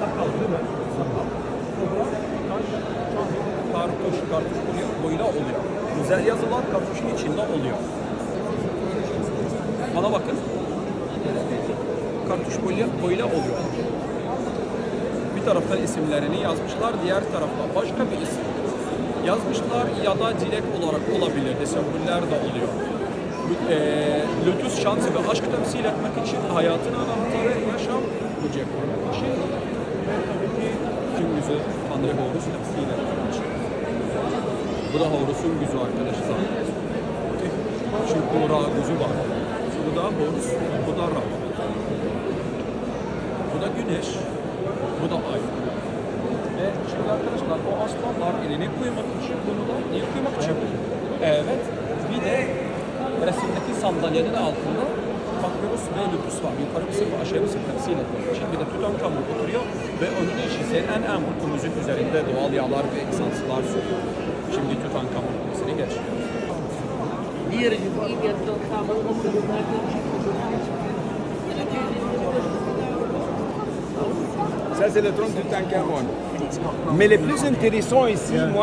Sakal değil mi? Sakal. Kartuş, kartuş oluyor, boyuna oluyor. Güzel yazılar kartuşun içinde oluyor. Bana bakın. Kartuş boyla, boyla oluyor. Bir tarafta isimlerini yazmışlar, diğer tarafta başka bir isim yazmışlar ya da dilek olarak olabilir. Tesebbüller de oluyor. E, lütuf, şansı ve aşk temsil etmek için hayatın anahtarı yaşam, bu cephe. Tanrı Horus etmek için. Bu da Horus'un yüzü arkadaşlar. Çünkü Ra yüzü var. Bu da Horus, bu da Ra. Bu da Güneş, bu da Ay. Ve şimdi arkadaşlar o aslanlar elini koymak için bunu da niye koymak için? Evet. Bir de resimdeki sandalyenin altında ve lütüs var. Yukarı mısır ve aşağı mısır temsil etmek için. Bir de Tutankamon oturuyor ve onun için en en kutumuzun üzerinde doğal yağlar ve esanslar sürüyor. Şimdi Tutankamon kutusunu geçiyor. Dire di bibliotto Ça, c'est le trône du Tankhamon. Mais le plus intéressant ici, moi,